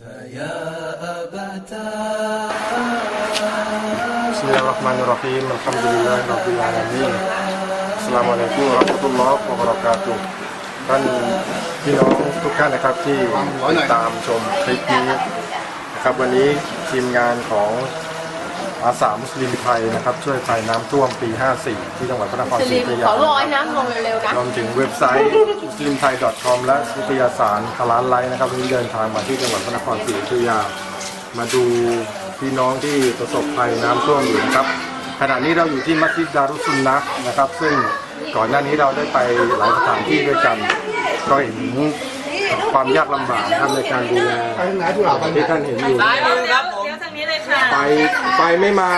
فيا أبتا بسم الله الرحمن الرحيم الحمد لله رب العالمين السلام عليكم ورحمة الله وبركاته ท่านพี่น้องทุกท่านนะครับที่ติดตามชมคลิปนี้นะครับวันนี้ทีมงานของ อาสามุสลิมไทยนะครับ ช่วยภัยน้ำท่วมปี 54 ที่จังหวัดพระนครสศรีลิอมยุธขยาอลอยน้ำลงเร็วๆนะ รวมถึงเว็บไซต์ muslimthai com และวิทยาสารทลานไลน์นะครับวันนี้เดินทางมาที่จังหวัดพระนครศรีอยุธยา มาดูพี่น้องที่ประสบภัยน้ำท่วมอยู่นะครับ ขณะนี้เราอยู่ที่มัสยิดดารุสซุนนะห์นะครับ ซึ่งก่อนหน้านี้เราได้ไปหลายสถานที่ด้วยกัน ก็เห็นความยากลำบากนะครับในการดูแลที่ท่านเห็นอยู่ซ้ายมือครับ ค่ะไฟไฟไม่มา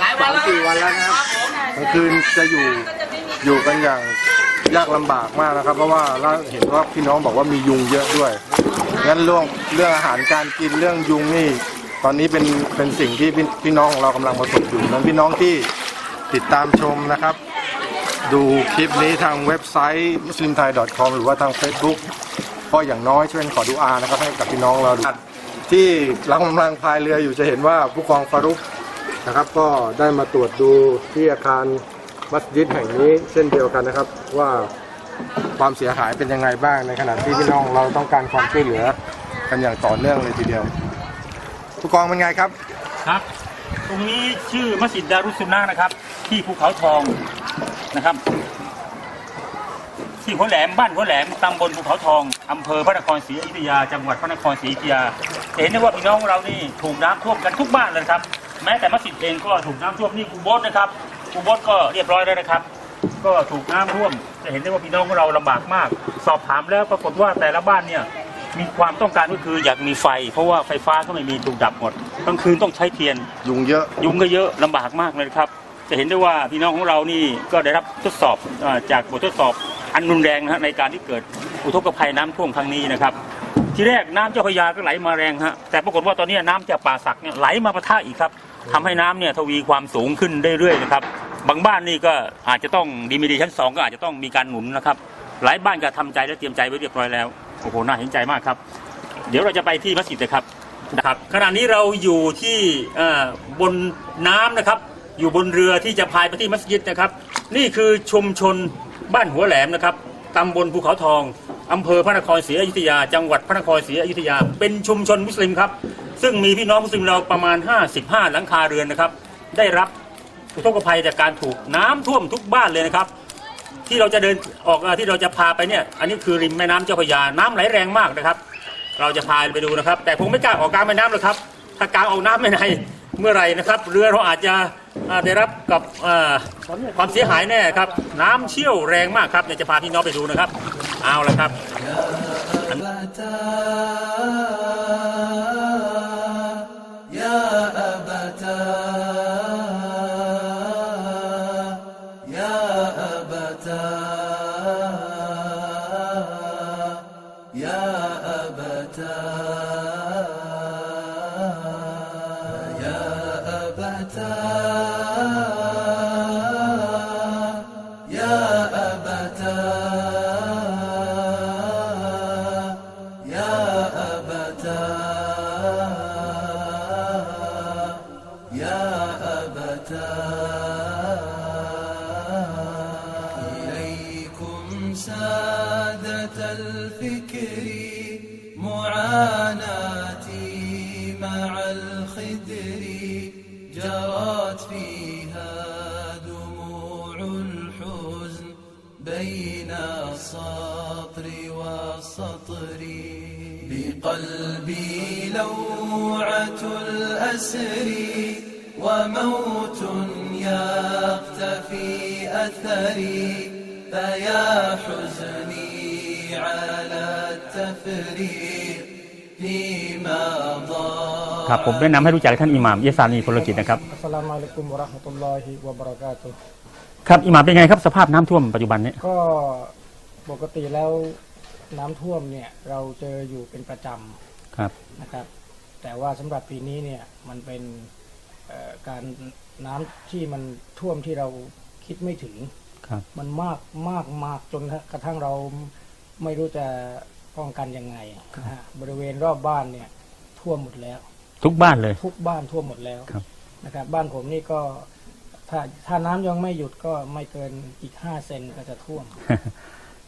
หลายวัสานมแล้วสี่วันแล้วนะครับกลางคืนจะอยู่ก็จะไม่มีอยู่กันอย่างยากลำบากมากนะครับ เพราะว่าเราเห็นว่าพี่น้องบอกว่ามียุงเยอะด้วยงั้นเรื่องเรื่องอาหารการกินเรื่องยุงนี่ ตอนนี้เป็นเป็นสิ่งที่พี่พี่น้องของเรากำลังประสบอยู่นั้นพี่น้องที่ติดตามชมนะครับ ดูคลิปนี้ทางเว็บไซต์ muslimthai.com หรือว่าทาง Facebook ก็อย่างน้อยช่วยขอดูอานะครับให้กับพี่น้องเรา ที่เรากำลังพายเรืออยู่จะเห็นว่าผู้กองฟารุกนะครับ ก็ได้มาตรวจดูที่อาคารมัสยิดแห่งนี้เช่นเดียวกันนะครับ ว่าความเสียหายเป็นยังไงบ้างในขณะที่พี่น้องเราต้องการความช่วยเหลือกันอย่างต่อเนื่องเลยทีเดียวผู้กองเป็นไงครับครับ ตรงนี้ชื่อมัสยิดดารุสุนนะนะครับ ที่ภูเขาทองนะครับที่หัวแหลมบ้านหัวแหลมตำบลภูเขาทองอำเภอพระนครศรีอยุธยา จังหวัดพระนครศรีอยุธยา เห็นได้ว่าพี่น้องเรานี่ถูกน้ำท่วมกันทุกบ้านเลยนะครับ แม้แต่มัสยิดเองก็ถูกน้ำท่วมนี่กูโบสนะครับกูโบสก็เรียบร้อยแล้วนะครับ ก็ถูกน้ำท่วมจะเห็นได้ว่าพี่น้องของเราลำบากมาก สอบถามแล้วปรากฏว่าแต่ละบ้านเนี่ยมีความต้องการก็คืออยากมีไฟ เพราะว่าไฟฟ้าก็ไม่มีถูกดับหมดกลางคืนต้องใช้เทียน ยุงเยอะยุงก็เยอะลำบากมากเลยครับ จะเห็นได้ว่าพี่น้องของเรานี่ก็ได้รับทดสอบเออจากบททดสอบอันรุนแรงนะฮะในการที่เกิดอุทกภัยน้ำท่วมครั้งนี้นะครับ ทีแรกน้ำเจ้าพระยาก็ไหลมาแรงฮะแต่ปรากฏว่าตอนนี้น้ำจากป่าสักเนี่ยไหลมาปะทะอีกครับทำให้น้ำเนี่ยทวีความสูงขึ้นเรื่อยๆนะครับบางบ้านนี่ก็อาจจะต้องดีมีดีชั้นสองก็อาจจะต้องมีการหนุนนะครับ หลายบ้านก็ทำใจและเตรียมใจไว้เรียบร้อยแล้วโอ้โหน่าเห็นใจมากครับ เดี๋ยวเราจะไปที่มัสยิดนะครับนะครับ ขณะนี้เราอยู่ที่เอ่อบนน้ำนะครับ อยู่บนเรือที่จะพายไปที่มัสยิดนะครับ นี่คือชุมชนบ้านหัวแหลมนะครับตำบลภูเขาทอง อำเภอพระนครศรีอยุธยา จังหวัดพระนครศรีอยุธยา เป็นชุมชนมุสลิมครับ ซึ่งมีพี่น้องมุสลิมเราประมาณ 55 หลังคาเรือนนะครับ ได้รับอุทกภัยจากการถูกน้ำท่วมทุกบ้านเลยนะครับ ที่เราจะเดินออกที่เราจะพาไปเนี่ย อันนี้คือริมแม่น้ำเจ้าพระยาน้ำไหลแรงมากนะครับ เราจะพาไปดูนะครับ แต่คงไม่กล้าออกกลางแม่น้ำหรอกครับ ถ้ากลางออกน้ำไม่ในเมื่อไรนะครับ เรือเราอาจจะได้รับกับความเสียหายแน่ครับ น้ำเชี่ยวแรงมากครับเดี๋ยวจะพาพี่น้องไปดูนะครับ เอาละครับยาอับตา سادة الفكر معاناتي مع الخدر جرت فيها دموع الحزن بين السطر والسطر. بقلبي لوعة الأسر وموت يقتفي أثري. فيا حزني على التفريق فيما ضاع ครับผมแนะนำให้รู้จักท่านอิหม่ามเยซานีพลกิจนะครับ อัสสลามุอะลัยกุมวะเราะห์มะตุลลอฮิวะบะเราะกาตุฮ์ ครับอิหม่ามเป็นไงครับสภาพน้ำท่วมปัจจุบันนี้ ก็ปกติแล้วน้ำท่วมเนี่ยเราเจออยู่เป็นประจ ครับ ำนะครับ แต่ว่าสำหรับปีนี้เนี่ยมันเป็นเอ่อการน้ำที่มันท่วมที่เราคิดไม่ถึง ครับ มันมากมากมากจนกระทั่งเราไม่รู้จะป้องกันยังไงนะฮะบริเวณรอบบ้านเนี่ย ท่วมหมดแล้ว ทุกบ้านเลย ทุกบ้านท่วมหมดแล้วครับนะครับ บ้านผมนี่ก็ ถ้าถ้าน้ำยังไม่หยุดก็ไม่เกินอีกห้าเซนก็จะท่วม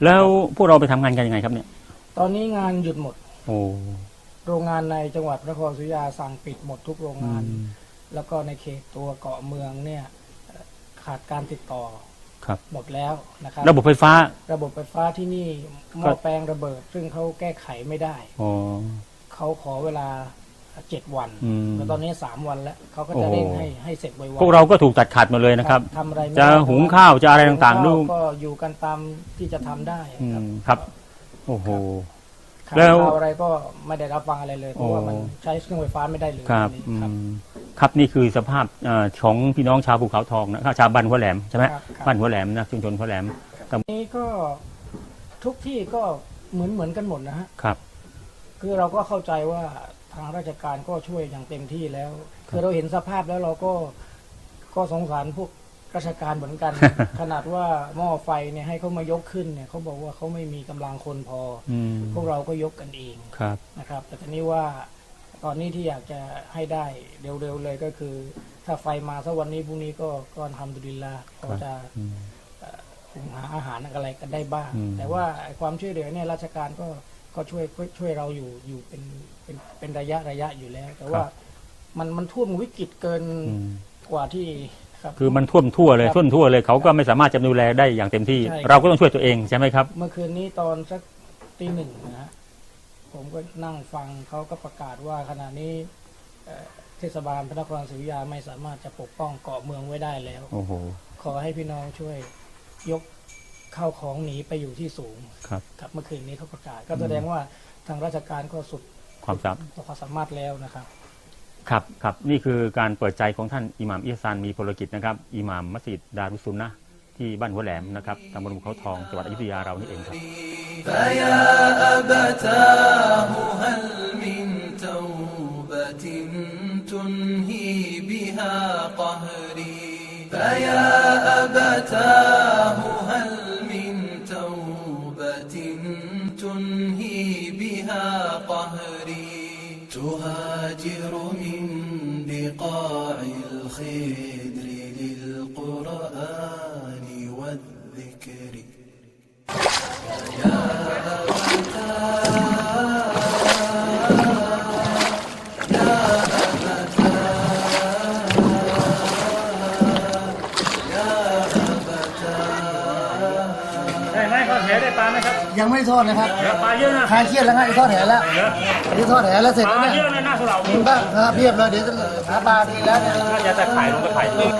แล้วพวกเราไปทำงานกันยังไงครับเนี่ย ตอนนี้งานหยุดหมด โอ้โรงงานในจังหวัดนครศรีอยุธยาสั่งปิดหมดทุกโรงอืงานมแล้วก็ในเขตตัวเกาะเมืองเนี่ยเอ่อขาดการติดต่อ ครับหมดแล้วนะครับ ระบบไฟฟ้า ระบบไฟฟ้าที่นี่หม้ก็อแปลงระเบิด ซึ่งเขาแก้ไขไม่ได้อ๋อเขาขอเวลาเจ็ดวันอืมแล้วตอนนี้สามวันแล้วเขาก็โอ้จะโหเร่งให้ให้เสร็จไวๆพวกเราก็ถูกตัดขาดหมดเลยนะครับทำอะไรไม่จะได้หุงข้าวจะอะไรต่างหุๆลูกก็อยู่กันตามที่จะทำได้อืครับมครับ โอ้โหข่าวแล้วข่าวอะไรก็ไม่ได้รับฟังอะไรเลย เพราะว่าโอ้มันใช้เครื่องไฟฟ้าไม่ได้เลยครับตอนนี้อื ครับมครับนี่คือสภาพเอ่อของพี่น้องชาวภูเขาทองนะครับชาวบ้านหัวแหลมใช่ไหมครับครับ บ้านหัวแหลมนะชุมชนหัวแหลมนี้ก็ทุกที่ก็เหมือนเหมือนกันหมดนะฮะ ครับ คือเราก็เข้าใจว่าทางราชการก็ช่วยอย่างเต็มที่แล้ว คือเราเห็นสภาพแล้วเราก็ก็สงสารพวกราชการเหมือนกัน ขนาดว่าหม้อไฟเนี่ยให้เขามายกขึ้นเนี่ยเขาบอกว่าเขาไม่มีกำลังคนพออืมพวกเราก็ยกกันเองครับนะครับ แต่ทีนี้ว่า ตอนนี้ที่อยากจะให้ได้เร็วๆเลยก็คือ ถ้าไฟมาสักวันนี้พรุ่งนี้ก็ก็ทำดุลิลลาห์ก็จะอืมหุงหาอาหารอะไรกันได้บ้างอืมแต่ว่าไอ้ความช่วยเหลือเนี่ยราชการก็ก็ช่วยช่วยเราอยู่อยู่เป็นเป็นเป็นระยะระยะอยู่แล้ว แต่ว่ามันมันท่วมวิกฤตเกินอืมกว่าที่ครับคือมันท่วมทั่วเลยครับท่วมทั่วเลยเขาก็ไม่สามารถจะดูแลได้อย่างเต็มที่ใช่ครับเราก็ต้องช่วยตัวเองใช่ไหมครับ เมื่อคืนนี้ตอนสักตีหนึ่งนะฮะ ผมก็นั่งฟังเขาก็ประกาศว่าขณะนี้เอ่อเทศบาลพระนครศรีอยุธยาไม่สามารถจะปกป้องเกาะเมืองไว้ได้แล้วโอ้โหขอให้พี่น้องช่วยยกข้าวของหนีไปอยู่ที่สูงครับครับเมื่อคืนนี้เขาประกาศ ก็แสดงว่าทางราชการก็สุดความสามต่อความสามารถแล้วนะครับครับครับนี่คือการเปิดใจของท่านอิหม่ามอิฮซานมีพลกิจนะครับอิหม่ามมัสยิดดารุสซุนนะห์ ที่บ้านหัวแหลมนะครับตำบลภูเขาทองจังหวัดอยุธยาเรานี่เองครับ فيا أبتاه هل من توبة تنهي بها قهري فيا أبتاه هل من توبة تنهي بها قهري تهاجر من بقاع ได้ปลาไหมครับยังไม่ได้ทอดนะครับปลาเยอะนะคลายเครียดแล้วนะทอดแหแล้วนี่ทอดแหแล้วเสร็จแล้วเยเนี่ยอหน้าสลาวกินบ้างนะครัเรียบแล้เดี๋ยวจะหาปลาทีแล้วเนี่ย ถ้าจะขายลงไปขายที่ ย